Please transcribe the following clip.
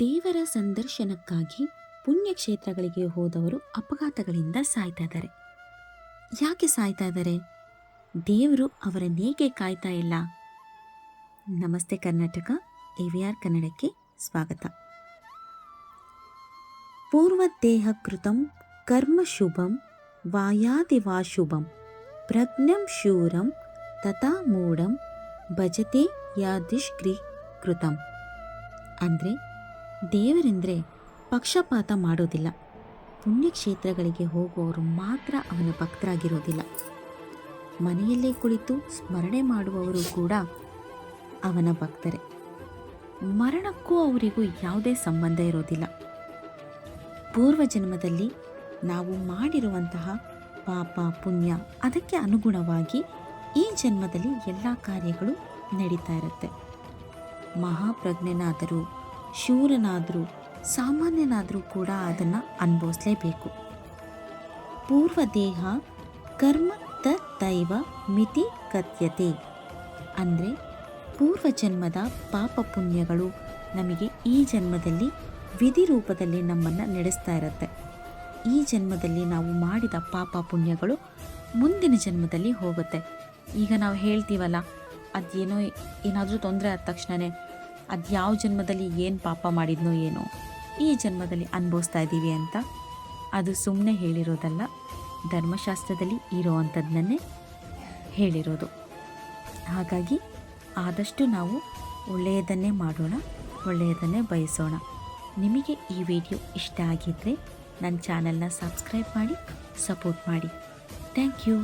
ದೇವರ ಸಂದರ್ಶನಕ್ಕಾಗಿ ಪುಣ್ಯಕ್ಷೇತ್ರಗಳಿಗೆ ಹೋದವರು ಅಪಘಾತಗಳಿಂದ ಸಾಯ್ತಾ ಇದ್ದಾರೆ. ಯಾಕೆ ಸಾಯ್ತಾ ಇದ್ದಾರೆ? ದೇವರು ಅವರನ್ನೇಕೆ ಕಾಯ್ತಾ ಇಲ್ಲ. ನಮಸ್ತೆ ಕರ್ನಾಟಕ, ಎ ವಿ ಆರ್ ಕನ್ನಡಕ್ಕೆ ಸ್ವಾಗತ. ಪೂರ್ವ ದೇಹ ಕೃತಂ, ಕರ್ಮ ಶುಭಂ ವಾಯಾದಿವಾ ಶುಭಂ, ಪ್ರಜ್ಞಂ ಶೂರಂ, ತಥಾ ಮೂಢಂ, ಭಜತೆ ಯಾದಿಷ್ಕ್ರಿ ಕೃತಂ. ಅಂದರೆ ದೇವರೆಂದರೆ ಪಕ್ಷಪಾತ ಮಾಡೋದಿಲ್ಲ. ಪುಣ್ಯಕ್ಷೇತ್ರಗಳಿಗೆ ಹೋಗುವವರು ಮಾತ್ರ ಅವನ ಭಕ್ತರಾಗಿರೋದಿಲ್ಲ. ಮನೆಯಲ್ಲೇ ಕುಳಿತು ಸ್ಮರಣೆ ಮಾಡುವವರು ಕೂಡ ಅವನ ಭಕ್ತರೇ. ಮರಣಕ್ಕೂ ಅವರಿಗೂ ಯಾವುದೇ ಸಂಬಂಧ ಇರೋದಿಲ್ಲ. ಪೂರ್ವ ಜನ್ಮದಲ್ಲಿ ನಾವು ಮಾಡಿರುವಂತಹ ಪಾಪ, ಪುಣ್ಯ ಅದಕ್ಕೆ ಅನುಗುಣವಾಗಿ ಈ ಜನ್ಮದಲ್ಲಿ ಎಲ್ಲ ಕಾರ್ಯಗಳು ನಡೀತಾ ಇರುತ್ತೆ. ಮಹಾಪ್ರಜ್ಞನಾದರೂ ಶೂರನಾದರೂ, ಸಾಮಾನ್ಯನಾದರೂ ಕೂಡ ಅದನ್ನು ಅನುಭವಿಸಲೇಬೇಕು. ಪೂರ್ವ ದೇಹ ಕರ್ಮ ತೈವ ಮಿತಿ ಕಥ್ಯತೆ. ಅಂದರೆ ಪೂರ್ವ ಜನ್ಮದ ಪಾಪ ಪುಣ್ಯಗಳು ನಮಗೆ ಈ ಜನ್ಮದಲ್ಲಿ ವಿಧಿ ರೂಪದಲ್ಲಿ ನಮ್ಮನ್ನು ನಡೆಸ್ತಾ ಇರುತ್ತೆ. ಈ ಜನ್ಮದಲ್ಲಿ ನಾವು ಮಾಡಿದ ಪಾಪ ಪುಣ್ಯಗಳು ಮುಂದಿನ ಜನ್ಮದಲ್ಲಿ ಹೋಗುತ್ತೆ. ಈಗ ನಾವು ಹೇಳ್ತೀವಲ್ಲ, ಅದೇನೋ ಏನಾದರೂ ತೊಂದರೆ ಆದ ತಕ್ಷಣವೇ ಅದು ಯಾವ ಜನ್ಮದಲ್ಲಿ ಏನು ಪಾಪ ಮಾಡಿದ್ನೋ ಏನೋ ಈ ಜನ್ಮದಲ್ಲಿ ಅನುಭವಿಸ್ತಾ ಇದ್ದೀವಿ ಅಂತ. ಅದು ಸುಮ್ಮನೆ ಹೇಳಿರೋದಲ್ಲ, ಧರ್ಮಶಾಸ್ತ್ರದಲ್ಲಿ ಇರೋವಂಥದ್ದನ್ನೇ ಹೇಳಿರೋದು. ಹಾಗಾಗಿ ಆದಷ್ಟು ನಾವು ಒಳ್ಳೆಯದನ್ನೇ ಮಾಡೋಣ, ಒಳ್ಳೆಯದನ್ನೇ ಬಯಸೋಣ. ನಿಮಗೆ ಈ ವಿಡಿಯೋ ಇಷ್ಟ ಆಗಿದ್ದರೆ ನನ್ನ ಚಾನಲ್ನ ಸಬ್ಸ್ಕ್ರೈಬ್ ಮಾಡಿ, ಸಪೋರ್ಟ್ ಮಾಡಿ. Thank you.